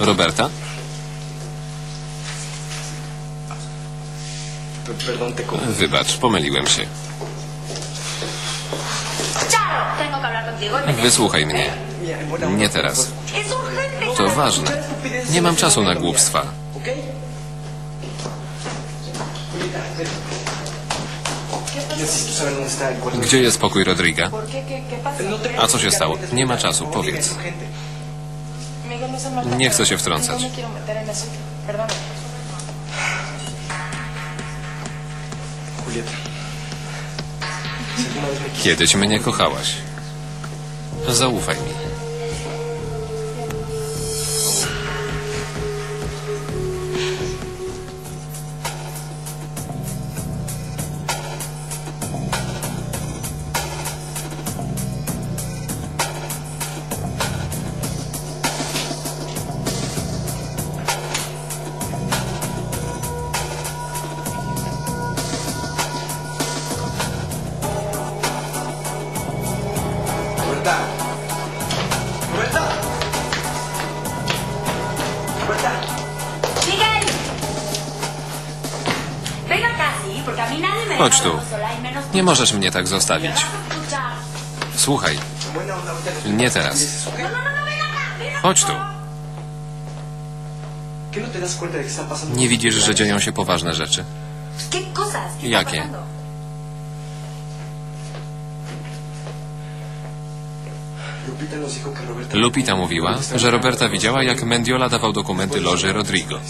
Roberta? Confundí. Wybacz, pomyliłem się. Wysłuchaj mnie. Nie te teraz. To ważne. Nie mam czasu na głupstwa. Gdzie jest pokój Rodriga? No A co się stało? Nie ma czasu, powiedz. es urgente. Miguel, no se maltrata. Nie chcę się wtrącać. Kiedyś mnie kochałaś. Zaufaj mi. Chodź tu. Nie możesz mnie tak zostawić. Słuchaj, Nie teraz. Chodź tu. ¿Qué no te das cuenta de que están pasando Nie widzisz, że dzieją się poważne rzeczy? ¿Qué cosas? ¿Qué Jakie? Lupita mówiła, że Roberta widziała, jak Mendiola dawał dokumenty loży Rodrigo.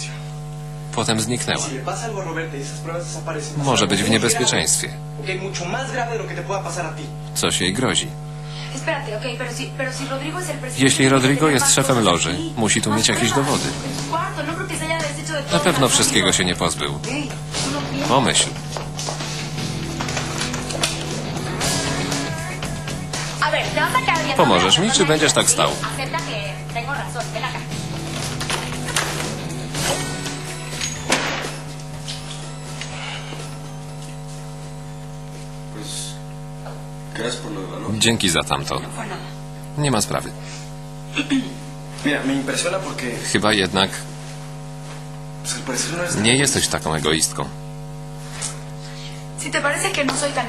Potem zniknęła. Y. Może być w niebezpieczeństwie. Coś jej grozi. Pero si Rodrigo. Jeśli jest szefem loży, musi tu mieć jakieś dowody. no Na pewno wszystkiego się nie pozbył. No. Pomyśl. A ver, ¿te vas a quedar viendo? Pomożesz mi, czy będziesz tak stał? Dzięki za tamto. Nie ma sprawy. Chyba jednak no nie jesteś taką egoistką.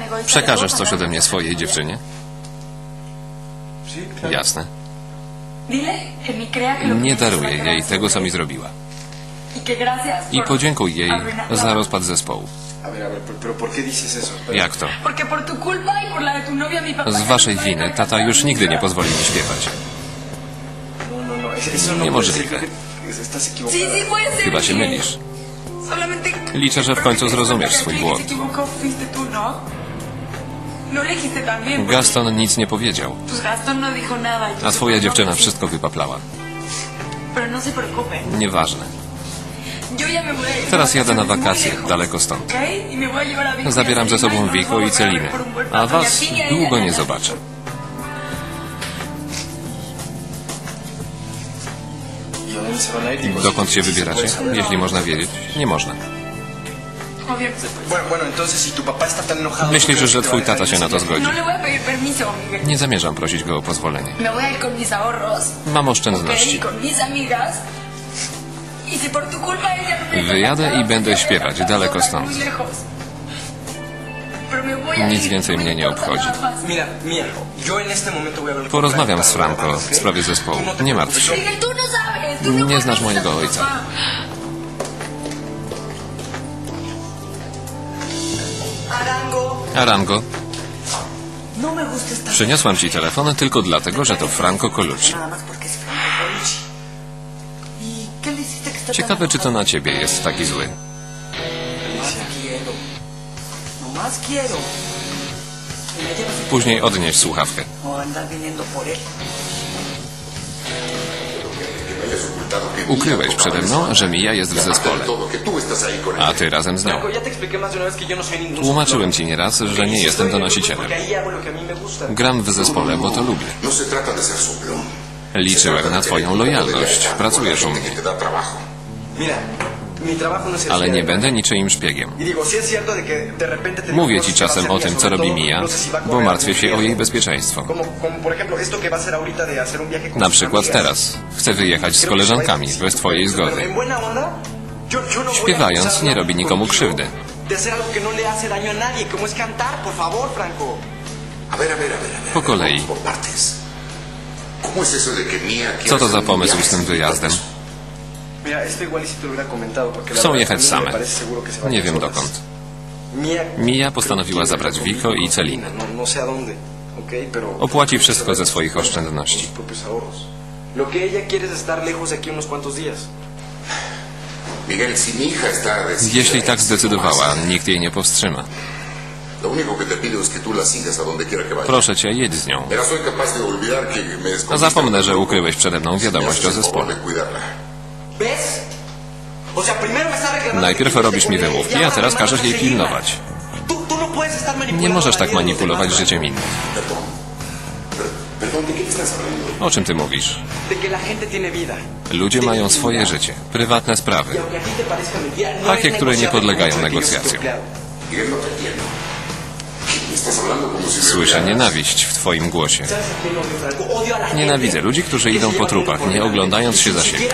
no. Przekażesz ¿le puedo coś ode mnie un swojej dziewczynie? Jasne. Nie daruję jej tego, co mi zrobiła. Y I podziękuj jej za rozpad zespołu. A ver, a ver, pero, pero ¿por qué dices eso? Pero- Jak to? Porque por tu culpa y por la de tu novia mi papá... Z waszej winy tata już nigdy nie pozwoli mi śpiewać. No, no, no, eso no Niemożliwe. Estás sí puede ser. Chyba się mylisz. Solamente... Liczę, że w końcu zrozumiesz swój błąd. fuiste tú, ¿no? No le dijiste también. porque- Gaston nic nie powiedział, Pues Gastón no dijo nada. a twoja dziewczyna wszystko wypaplała. Pero no se. Nieważne. Teraz jadę na wakacje, daleko stąd. Zabieram ze sobą Wiko i Celinę, a was długo nie zobaczę. Dokąd się wybieracie? Jeśli można wiedzieć, nie można. Myślisz, ¿tú że twój tata się na to zgodzi? Nie zamierzam prosić go o pozwolenie. Mam oszczędności. Wyjadę i będę śpiewać verás, daleko stąd. Nic więcej no mnie nie obchodzi. Porozmawiam z Franco w sprawie zespołu. No te Nie martw się. No no Nie znasz mojego ojca. Arango. No przyniosłam ci telefon tylko dlatego, że to Franco Colucci. Ciekawe, czy to na ciebie jest taki zły. Później odnieś słuchawkę. Ukryłeś przede mną, że Mija jest w zespole, a ty razem z nią. Franco, ya te expliqué más de una vez que yo no soy ningún... Tłumaczyłem ci nieraz, że nie jestem ale nie będę niczyim szpiegiem. Mówię ci czasem o tym, co robi Mia, bo martwię się o jej bezpieczeństwo. Na przykład teraz. Chcę wyjechać z koleżankami, bez twojej zgody. Śpiewając nie robi nikomu krzywdy. Po kolei. Co to za pomysł z tym wyjazdem? Chcą jechać same. Nie wiem dokąd. Mia postanowiła zabrać Wiko i Celinę. Opłaci wszystko ze swoich oszczędności. Jeśli tak zdecydowała, nikt jej nie powstrzyma. Proszę cię, jedź z nią. A zapomnę, że ukryłeś przede mną wiadomość o zespole. Najpierw robisz mi wymówki, a teraz każesz jej pilnować. Nie możesz tak manipulować życiem innych. O czym ty mówisz? Ludzie mają swoje życie, prywatne sprawy. Takie, które nie podlegają negocjacjom. Słyszę nienawiść w Twoim głosie. Nienawidzę ludzi, którzy idą po trupach, nie oglądając się za siebie.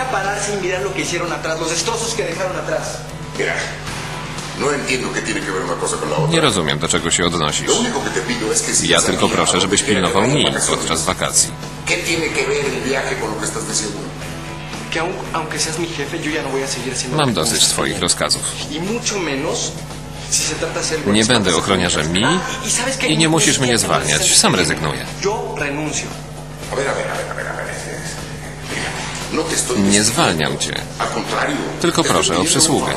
Nie rozumiem, do czego się odnosisz. Ja tylko proszę, żebyś pilnował mi podczas wakacji. Mam dosyć Twoich rozkazów. Nie będę ochroniarzem mi i nie musisz mnie zwalniać. Sam rezygnuję. Nie zwalniam cię. Tylko proszę o przysługę.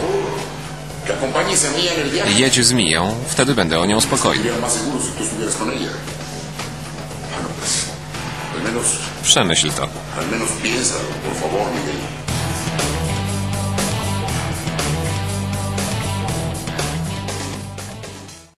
Jedź z Miją, wtedy będę o nią spokojny. Przemyśl to.